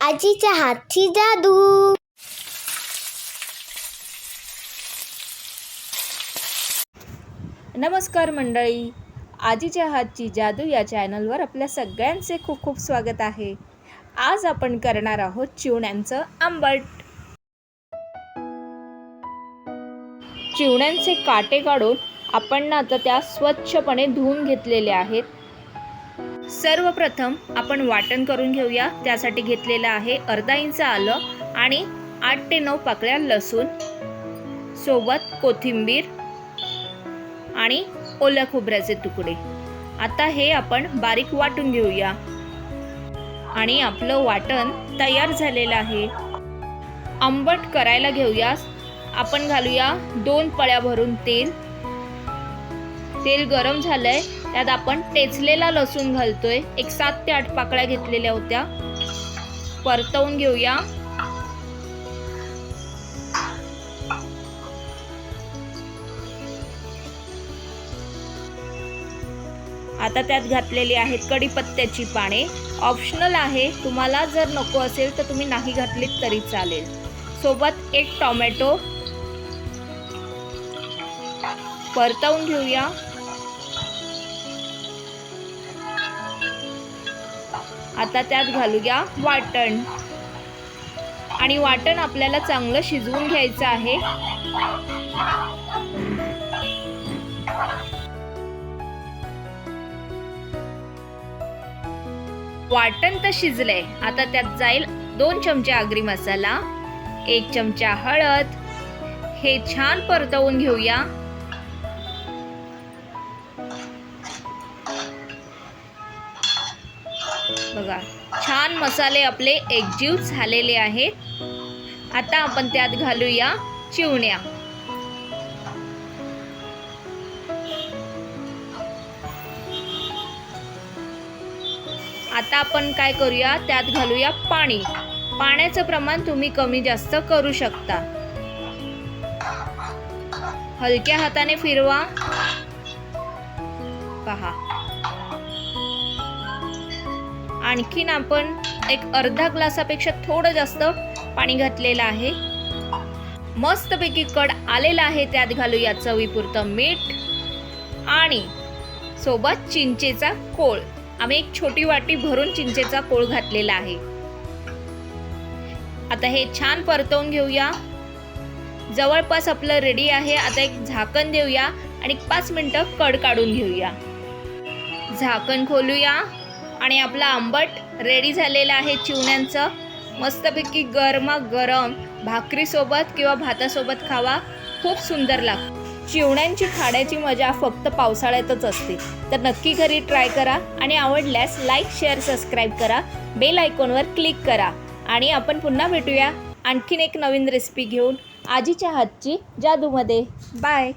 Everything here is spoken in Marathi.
आजीच्या हातची जादू. नमस्कार मंडळी. आजीच्या हातची जादू या चॅनलवर आपल्या सगळ्यांचे खूप खूप स्वागत आहे. आज आपण करणार आहोत चिवण्यांचं आंबट. चिवण्यांचे काटे काढून आपण ना आता त्या स्वच्छपणे धुवून घेतलेले आहेत. सर्वप्रथम आपण वाटण करून घेऊया. त्यासाठी घेतलेलं आहे अर्धा इंच आलं आणि आठ ते नऊ पाकळ्या लसूण सोबत कोथिंबीर आणि ओल्या खोबऱ्याचे तुकडे. आता हे आपण बारीक वाटून घेऊया. आणि आपलं वाटण तयार झालेलं आहे. आंबट करायला घेऊया आपण घालूया दोन पळ्या भरून तेल. तेल गरम झालंय त्यात आपण टेचलेला लसूण घालतोय. एक सात ते आठ पाकळ्या घेतलेल्या होत्या. परतवून घेऊया. आता त्यात घातलेली आहेत कढीपत्त्याची पाने. ऑप्शनल आहे तुम्हाला जर नको असेल तर तुम्ही नाही घातलीत तरी चालेल. सोबत एक टोमॅटो परतवून घेऊया. आता त्यात घालूया वाटण. आणि वाटण आपल्याला चांगलं शिजवून घ्यायचं आहे. वाटण तर शिजलंय. आता त्यात जाईल दोन चमचे आगरी मसाला एक चमचा हळद. हे छान परतवून घेऊया. बघा. छान मसाले आपले एकजीव झालेले आहेत. आता आपण त्यात घालूया चिवण्या. आता आपण काय करूया? त्यात घालूया पाणी. पाण्याचं प्रमाण तुम्ही कमी जास्त करू शकता. हलक्या हाताने फिरवा. पहा. आणखीन आपण एक अर्धा ग्लासापेक्षा थोडं जास्त पाणी घातलेलं आहे. मस्तपैकी कड आलेला आहे त्यात घालूया चवीपुरतं मीठ आणि सोबत चिंचेचा कोळ. आम्ही एक छोटी वाटी भरून चिंचेचा कोळ घातलेला आहे. आता हे छान परतवून घेऊया. जवळपास आपलं रेडी आहे. आता एक झाकण देऊया आणि पाच मिनटं कड काढून घेऊया. झाकण खोलूया. आणि आपला आंबट रेडी झालेला आहे चिवण्यांचं. मस्तपैकी गरमा गरम. भाकरीसोबत किंवा भातासोबत खावा. खूप सुंदर लागतं चिवण्यांची खाण्याची मजा फक्त पावसाळ्यातच असते. तर नक्की घरी ट्राय करा आणि आवडल्यास लाईक शेअर सबस्क्राईब करा. बेल आयकॉनवर क्लिक करा. आणि आपण पुन्हा भेटूया आणखीन एक नवीन रेसिपी घेऊन. आजीच्या हातची जादूमध्ये. बाय